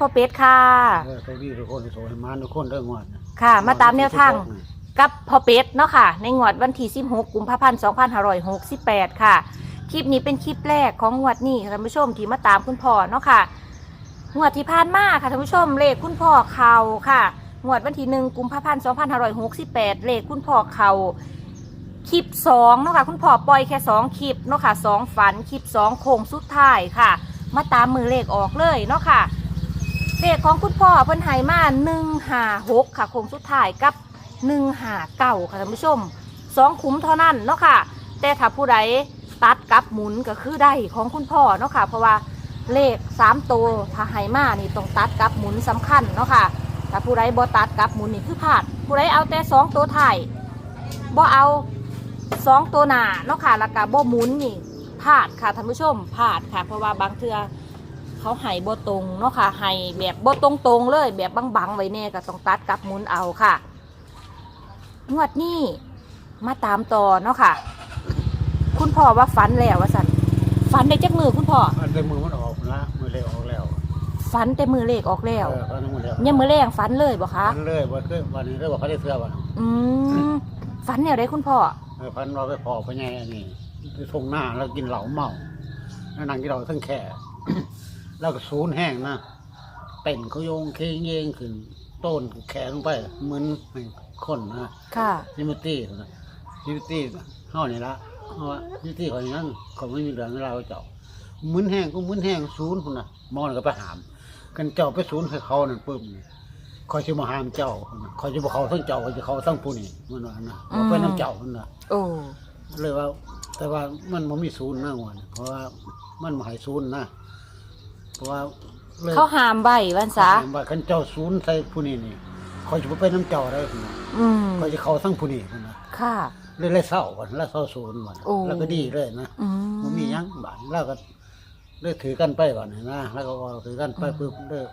พ่อเป็ดค่ะ เออโชคดีทุกคนโชคให้มาทุกคนเด้องวดนะค่ะ มาตามแนวทาง กับพ่อเป็ดเนาะค่ะ ในงวดวันที่ 16 กุมภาพันธ์ 2568 ค่ะ คลิปนี้เป็นคลิปแรกของงวดนี้ค่ะท่านผู้ชมที่มาตามคุณพ่อเนาะค่ะงวดที่ผ่านมาค่ะท่านผู้ชมเลขคุณพ่อเขาค่ะงวดวันที่ 1 กุมภาพันธ์ 2568 เลขคุณพ่อเขาคลิป2เนาะค่ะคุณพ่อปล่อยแค่ 2 คลิปเนาะค่ะ 2 ฝันคลิป2โค้งสุดท้ายค่ะ มาตามมือเลขออกเลยเนาะค่ะ เลขของคุณพ่อเพิ่นให้มา156ค่ะโค้งสุดท้ายกับหนึ่งหาเก่าค่ะท่านผู้ชมสองคุ้มเท่านั้นเนาะค่ะ แต่ถ้าผู้ใดตัดกับหมุนก็คือได้ของคุณพ่อเนาะค่ะ เพราะว่าเลขสามตัวถ้าให้มานี่ต้องตัดกับหมุนสำคัญเนาะค่ะถ้าผู้ใดบ่ตัดกับหมุนนี่คือพลาด ผู้ใดเอาแต่สองตัวถ่ายบ่เอาสองตัวหนาเนาะค่ะแล้วก็บ่หมุนนี่พลาดค่ะท่านผู้ชมพลาดค่ะ เพราะว่าบางเทือ เขาให้บ่ตรงเนาะค่ะให้แบบบ่ตรงๆเลย แบบบังๆไว้แน่ก็ต้องตัดกับหมุนเอาค่ะ งวดนี้มาตามต่อเนาะค่ะ คุณพ่อว่าฝันแล้วว่าสันฝันได้จักมือคุณพ่ออันได้มือมันออกนะมือเลยออกแล้วฝันแต่มือเลขออกแล้วเออตอนนั้นมือแล้วยังมือแรงฝันเลยบ่คะพันเลยวันเคยวันนี้ได้บอกเขาได้เสื้อวันอืมฝันแนวได้คุณพ่อเออพันเราไปพอไปไงอันนี้ไปทงหน้าแล้วกินเหล้าเมาแล้วนั่งกินเหล้าทั้งแค่ แล้วก็ศูนย์แห้งนะเป็นเขาโยงเคงเยงขึ้นต้นแขนลงไปเหมือนเป็นคนนะค่ะ นิมิตี้นะนิมิตี้เฮานี่ละเพราะว่านิมิตี้เขาอย่างนั้นเขาไม่มีเรื่องเวลาวเจ้ามึนแห้งก็มึนแห้งศูนย์พุ่นน่ะมอนก็ไปหาม กันเจ้าไปศูนย์ให้เขานั่นปึ๊บนี่คอยจะมาหามเจ้าพุ่นน่ะคอยจะบอกเขาทั้งเจ้าคอยจะเขาทั้งผู้นี่มันว่านะเอาไปน้ำเจ้าพุ่นน่ะโอ้เลยว่า แต่ว่ามันบ่มีศูนย์นะวันเพราะว่ามันบ่ให้ศูนย์นะเพ ราะว่าเลยเขาหามใบวันซะถามว่าคันเจ้าศูนย์ใส่ผู้นี้นี่คอยจะบ่ไปน้ำเจ้าได้พุ่นน่ะอืมคอยจะเขาทั้งผู้นี้พุ่นน่ะค่ะ เลยเลยเศร้าก่อนแล้วเศร้าศูนย์ก่อนโอ้ แล้วก็ดีเลยนะอืมมันมีหยังบานแล้วก็เลยถือกันไปก่อนนะแล้วก็ถือกันไปปุ๊บเลย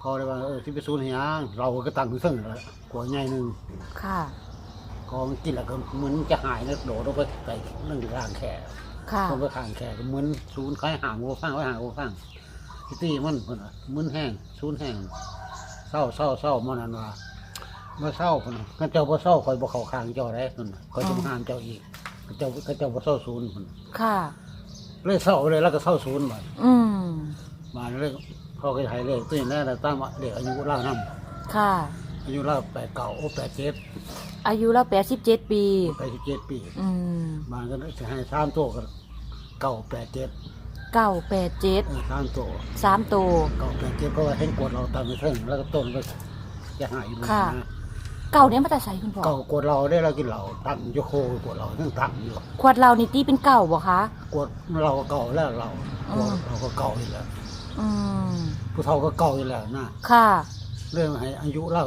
พอเลยว่าเออที่ไปศูนย์ให้หยังเราก็ตั้งอยู่ซึ่งแล้วกลัวใหญ่หนึ่งค่ะกองกินแล้วก็เหมือนจะหายนะโดดลงไปไปเรื่องข้างแขก ค่ะลงไปข้างแขกก็เหมือนศูนย์คล้ายห่างโวฟังไว้ห่างโวฟังที่ตีมันเพิ่นน่ะมึนแห้งศูนย์แห้งเศร้าเศร้าเศร้ามันนั่นว่าเมื่อเศร้าคนน่ะก็เจ้าบ่เศร้าคอยบ่เข้าข้างเจ้าได้คนน่ะคอยจะมาห้ามเจ้าอีกก็เจ้าก็เจ้าบ่เศร้าศูนย์คนค่ะ เลยเศร้าเลยแล้วก็เศร้าศูนย์มาอืมมาเลยพ่อก็ไทยเลยตื่นแน่แต่ตั้งเด็กอายุเล่านํค่ะ อายุเล่าแปดเก่าโอ้แปดเจ็ดอายุเราแปดสิบเจ็ดปี แปดสิบเจ็ดปีอืมมาก็จะให้สามตัวก็เก่าแปดเจ็ดเก้าแปดเจ็ดเออสามตัวสามตัว เก่าแปดเจ็ดเพราะว่าเห็นกวดเราตามไปเพิ่งแล้วก็ต้นก็จะหายอยู่ค่ะ นะเก่าเนี่ยมาแต่ใส่คุณพ่อเก่ากวดเราได้เรากินเหล้าตั้งโยโคกวดเราทั้งตั้งอยู่ขวดเรานี่ตีเป็นเก่าบ่คะ กวดเราก็เก่าแล้วเราอืม เราก็เก่าอีกแล้วอืมผู้เฒ่าก็เก่าอีกแล้วนะค่ะ เรื่องให้อายุเรา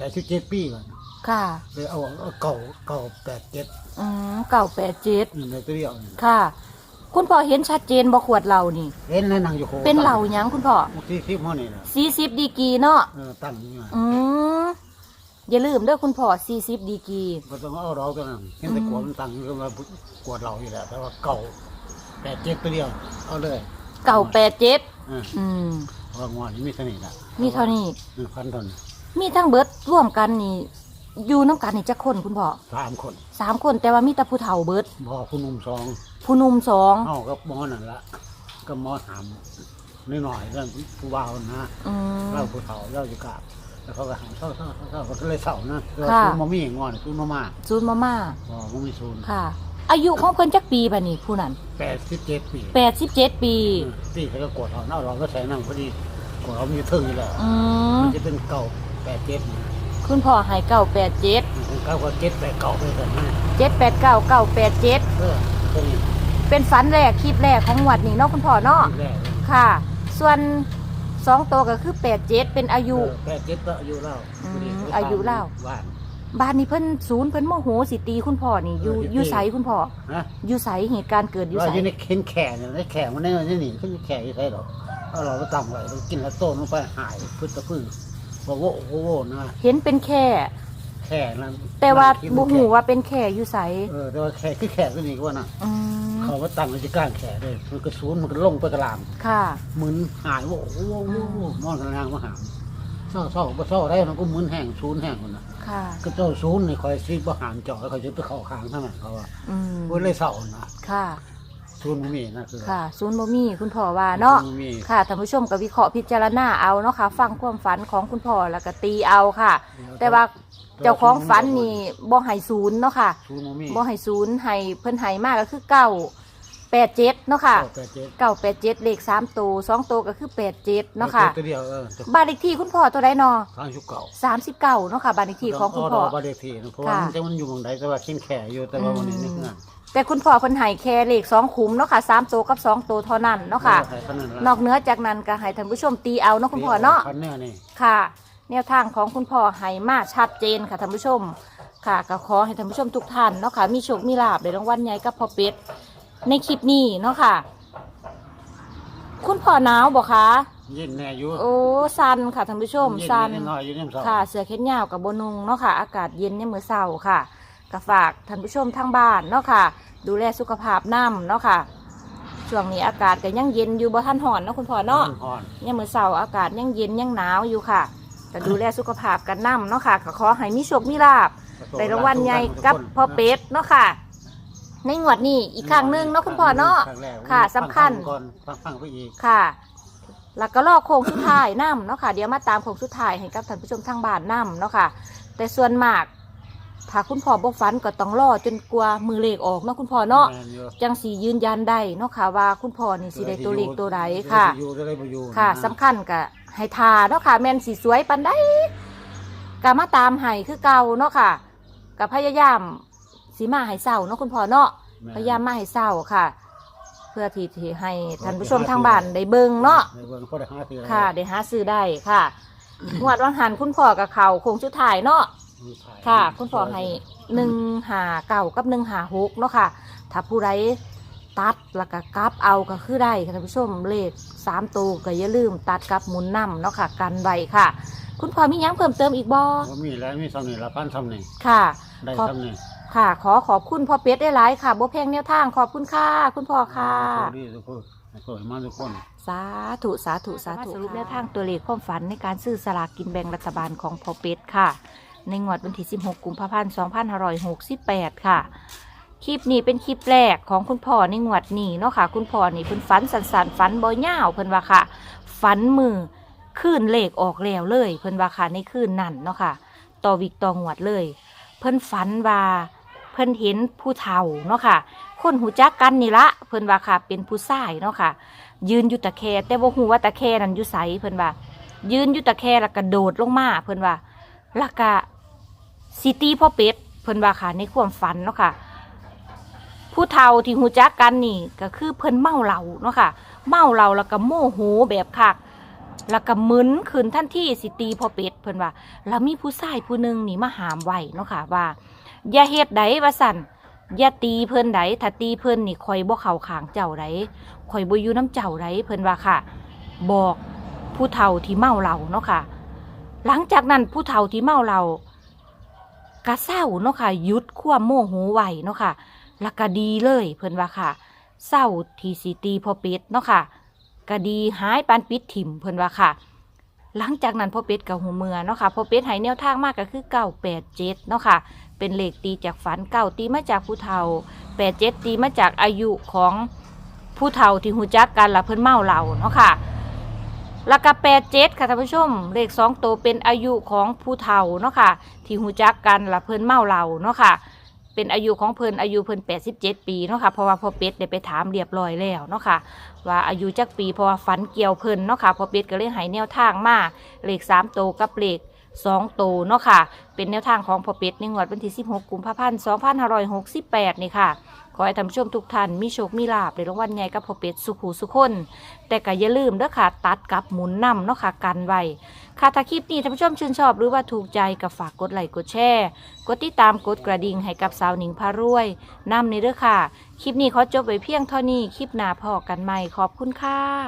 แปดสิบเจ็ดปีก่อนค่ะเลยเอาเอาเก่าเก่าแปดเจ็ดอืมเก่าแปดเจ็ดนี่ในตัวเดียวนี่ค่ะ คุณพ่อเห็นชัดเจนบ่ขวดเรานี่ เห็นแล้วนางอยู่โคเป็นเหล่าหยังคุณพ่อที่ที่พ่อนี่นะสี่สิบดีกรีเนาะเออตั้งอยู่น่ะอืมอย่าลืมเด้อคุณพ่อสี่สิบดีกรีก็ต้องเอาเราตัวนั้นเห็นแต่กวดมันตั้งอยู่ก็มากวดเราอยู่แล้วแต่ว่าเก่าแปดเจ็ดตัวเดียวเอาเลยเก่าแปดเจ็ดเอออืมเพราะว่างวดนี้มีเสน่ห์ละมีเท่านี้หนึ่งพันต้น มีทั้งเบิดร่วมกันนี่อยู่น้ำกันนี่จะคนคุณพ่อสามคนสามคนแต่ว่ามีแต่ผู้เฒ่าเบิดพ่อคุณนุ่มสองผู้หนุ่มสองเอากับหมอนั่นละก็หมอถามนิดหน่อยเรื่องผู้บ่าวนะอืม เล่าผู้เฒ่าเล่าอยู่กาบแล้วเขาก็หามเศร้าเศร้าเศร้าเขาก็เลยเศร้านะคือค่ะซูมามี่งอนซูมาม่าศูนย์มาม่าพอมันมีศูนย์ค่ะ อายุของเพิ่นจักปีป่ะนี่ผู้นั้นแปดสิบเจ็ดปีแปดสิบเจ็ดปีปีเขาก็กดเราเน่าเราก็ใส่นั่งพอดีกดเรามีเทิงอยู่แล้วอืมมันจะเป็นเก่าแป ดเจ็ดคุณพ่อใหายเก่าแปดเจ็ดเก้าก็เจ็ดแปดเก่าไปกันนะเจ็ดแปดเก้าเก้าแปดเจ็ดเออตัวนี้เป็นฝันแรกคลิปแรกของหวัดนี่เนาะคุณพ่อเนาะที่แรกเลยค่ะ ส่วนสองตัวก็คือแปดเจ็ดเป็นอายุเออแปดเจ็ดก็อายุเล่าอืมพดีอายุเล่าบ้านบ้านนี้เพิ่นศูนย์เพิ่นโมโหสิตีคุณพ่อนี่อยู่เออสิตีอยู่ไสคุณพ่อนะอยู่ไสเหตุการณ์เกิดอยู่ว่าไสอยู่ในเข็นแข่เนี่ยในแข่มันในนี่นี่ขึ้นแข่อยู่ใช่หรอเอาเราไปต่ำไว้เรากินแล้วโต้นลงไปหายพืชตะพึ่ง บอกว่าโอ้โหนะเห็นเป็นแค่แข่นั้นแต่ว่าคิดบ่แข่ฮู้ว่าเป็นแค่อยู่ไสเออแต่ว่าแข่คือแข่ตัวนี้ก็ว่านะอืมเขาเขาว่าตั้งไว้ที่ก้างแขนเลยมันก็ศูนย์มันก็ลงไปกระลามค่ะหมุนหายว่าโอ้โหมอนกระลางมาหามเศร้าเศร้าบ่เศร้าได้มันก็หมุนแห้งศูนย์แห้งคนน่ะค่ะก็เจ้าศูนย์นี่คอยซีบ่หามเจาะแล้วเขาจะไปเข้าข้างเท่านั้นเขาว่าอืมว่าเลยเศร้านะ ค่ะ ศูนย์บ่มีนะคือค่ะศูนย์บ่มีคุณพ่อว่าเนาะศูย์บ่มีค่ะท่านผู้ชมก็วิเคราะห์พิจารณาเอาเนาะค่ะ ฟังความฝันของคุณพ่อแล้วก็ตีเอาค่ะ แต่ว่าเจ้าของฝันนี่บ่ให้ศูนย์เนาะค่ะ ศูนย์บ่มีบ่ให้ศูนย์ให้เพิ่นให้มากก็คือเก้าแปดเจ็ดเนาะค่ะเก้าแปดเจ็ดเก้าแปดเจ็ดเลขสามตัวสองตัวก็คือแปดเจ็ดเนาะค่ะ ตัวเดียวเออบ้านเลขที่คุณพ่อตัวใดเนาะทางชุกเก่าสามสิบเก้าเนาะค่ะบ้านเลขที่ของคุณพ่อบ้านเลขที่นะเพราะว่าค่ะ มันจะมันอยู่ตรงไหนแต่ว่าเข้มแข็งอยู่แต่ว่าวันนี้นี่คือ แต่คุณพ่อเพิ่นให้แค่เลขสองขุมเนาะค่ะสามตัวกับสองตัวเท่านั้นเนาะค่ะนอกเหนือจากนั้นก็ให้ท่านผู้ชมตีเอาเนาะคุณพ่อเนาะคันเนี้ยนี่ ค่ะแนวทางของคุณพ่อให้มาชัดเจนค่ะท่านผู้ชม ค่ะก็ขอให้ท่านผู้ชมทุกท่านเนาะค่ะมีโชคมีลาบในรางวัลใหญ่กับพ่อเป็ดในคลิปนี้เนาะค่ะ คุณพ่อหนาวบอกคะเย็นแน่อยู่โอ้ซันค่ะท่านผู้ชมเย็ซันแน้อยอยู่เนี่ยสองค่ะเสื้อแขนยาวกับโบนุงเนาะค่ะ อากาศเย็นในมือเสาค่ะ ก็ฝากท่านผู้ชมทางบ้านเนาะค่ะ ดูแลสุขภาพน้ำเนาะค่ะ ช่วงนี้อากาศก็ยังเย็นอยู่บ่ทันหอนเนาะคุณพ่อเนาะอ่อนยังมือเสาอากาศยังเย็นยังหนาวอยู่ค่ะแต่ดูแลสุขภาพกันน้ำเนาะค่ะก็ขอให้มีโชคมีลาบๆในรางวัลใหญ่กับพ่อเป็ดเนาะค่ะ ในงวดนี้อีกครั้งหนึ่งเนาะคุณพ่อเนาะครั้งแรกค่ะสำคัญฟังก่อนฟังฟังไปอีกค่ะแล้วก็ลอกโค้งสุดท้ายน้ำเนาะค่ะ เดี๋ยวมาตามโค้งสุดท้ายให้กับท่านผู้ชมทางบ้านน้ำเนาะค่ะ แต่ส่วนมาก ถ้าคุณพ่อบ่ฝันก็ต้องรอจนกว่ามือเลขออกเนาะคุณพ่อเนาะแม่อยู่จังสียืนยันได้เนาะค่ะว่าคุณพ่อนี่สิได้ตัวเลขตัวใดค่ะอยู่จะได้บ่อยู่ค่ะนสำคัญก็ให้ทาเนาะค่ะ แม่นสีสวยปันได้ก็มาตามให้คือเก่าเนาะค่ะก็พยายามสีมาให้เศร้าเนาะคุณพ่อเนาะแม่พยายามมาให้เศร้าค่ะ เพื่อที่ที่ให้ท่านผู้ชมทางบ้านได้เบิ่งเนาะในเบิ่งพอได้หาซื้อค่ะได้หาซื้อได้ค่ะงวดวันหันคุณพ่อกับเขาคงชุดถ่ายเนาะ ค่ะ คุณพ่อให้หนึ่งหาเก่ากับหนึ่งหาหกเนาะค่ะ ถ้าผู้ใดตัดแล้วก็กลับเอาก็คือได้ค่ะท่านผู้ชมเลขสามตัวก็อย่าลืมตัดกับหมุนนํเนาะค่ะ กันไว้ค่ะ คุณพ่อมีหยังเพิ่มเติมอีกบ่บ่มีแล้วมีซ้ำนี่ละพันซ้ำนี่ค่ะได้ขอบซ้ำนี่ค่ะ ขอขอบคุณพ่อเป็ดได้หลายค่ะบ่แพงแนวทางขอบคุณค่ะ คุณพ่อค่ะสวัสดีทุกคนสวยมากทุกคน สาธุสาธุสาธุสรุปแนวทางตัวเลขความฝันในการซื้อสลากกินแบ่งรัฐบาลของพอเป็ดค่ะ ในงวดวันที่ 16 กุมภาพันธ์2568 ค่ะ คลิปนี้เป็นคลิปแรกของคุณพ่อในงวดนี้เนาะค่ะ คุณพ่อนี่เพิ่นฝันสันสันฝันบ่ยาวเพิ่นว่าค่ะฝันมือคืนเลขออกแล้วเลย เพิ่นว่าค่ะในคืนนั้นเนาะค่ะ ต่อวิกต่องวดเลย เพิ่นฝันว่าเพิ่นเห็นผู้เฒ่าเนาะค่ะ คนหูจักกันนี่ละเพิ่นว่าค่ะ เป็นผู้ชายเนาะค่ะ ยืนอยู่ตะแคแต่บ่ฮู้ว่าตะแคนั้นอยู่ไสเพิ่นว่า ยืนอยู่ตะแคแล้วก็โดดลงมาเพิ่นว่า ล้วก็ซิตี้พ่อเป็ดเพิ่นว่าค่ะในความฝันเนาะค่ะ ผู้เฒ่าที่หูจักกันนี่ก็คือเพิ่นเมาเหล้าเนาะค่ะ เมาเหล้าแล้วก็โมโหแบบคักแล้วก็มึนขึ้นทันที่สิตีพ่อเป็ดเพิ่นว่าแล้วมีผู้ชายผู้หนึ่งนี่มาหามไว้เนาะค่ะว่า อย่าเฮ็ดใดว่าสั่นอย่าตีเพิ่นใดถ้าตีเพิ่นนี่คอยบ่เข้าขางเจ้าใดคอยบ่อยู่น้ำเจ้าใดเพิ่นว่าค่ะ บอกผู้เฒ่าที่เมาเหล้าเนาะค่ะ หลังจากนั้นผู้เฒ่าที่เมาเหล้ากะเศร้าเนาะค่ะหยุดความโมโหไว้เนาะค่ะแล้วก็ดีเลยเพิ่อนว่าค่ะเศร้าทีสีตีพอเป็ดเนาะค่ะก็ดีหายปานปิดถิ่มเพิ่อนว่าค่ะ หลังจากนั้นพ่อเป็ดกับหูเมือเนาะค่ะพ่อเป็ดให้แนวทางมากก็คือเก้าแปดเจ็ดเนาะค่ะ เป็นเลขตีจากฝันเก้าตีมาจากผู้เฒ่าแปดเจ็ดตีมาจากอายุของผู้เฒ่าที่หูจักกันละเพิ่อนเมาเหล้าเนาะค่ะ แล้วก็แปดเจ็ดค่ะท่านผู้ชม เลขสองตัวเป็นอายุของผู้เฒ่าเนาะค่ะ ที่หูจักกันละเพิ่นเมาเหล้าเนาะค่ะ เป็นอายุของเพิ่นอายุเพิ่น87ปีเนาะค่ะเพราะว่าพ่อเป็ดได้ไปถามเรียบร้อยแล้วเนาะค่ะ ว่าอายุจักปีเพราะว่าฝันเกี่ยวเพิ่นเนาะค่ะพ่อเป็ดก็เลยให้แนวทางมาเลข3โตวกับเลข2โตวเนาะค่ะ เป็นแนวทางของพ่อเป็ดในงวดวันที่16กุมภาพันธ์2568นี่ค่ะ ขอให้ท่านผู้ชมทุกท่านมีโชคมีลาภในรางวัลใหญ่กับพ่อเป็ดสุขูสุขคน แต่ก็อย่าลืมเด้อค่ะตัดกับหมุนนำเนาะค่ะกันไว้ค่ะถ้าคลิปนี้ท่านผู้ชมชื่นชอบหรือว่าถูกใจก็ฝากกดไลค์กดแชร์กดติดตามกดกระดิ่งให้กับสาวหนิงพารวยนำในเด้อค่ะ คลิปนี้ขอจบไว้เพียงเท่านี้คลิปหน้าพอกันใหม่ขอบคุณค่ะ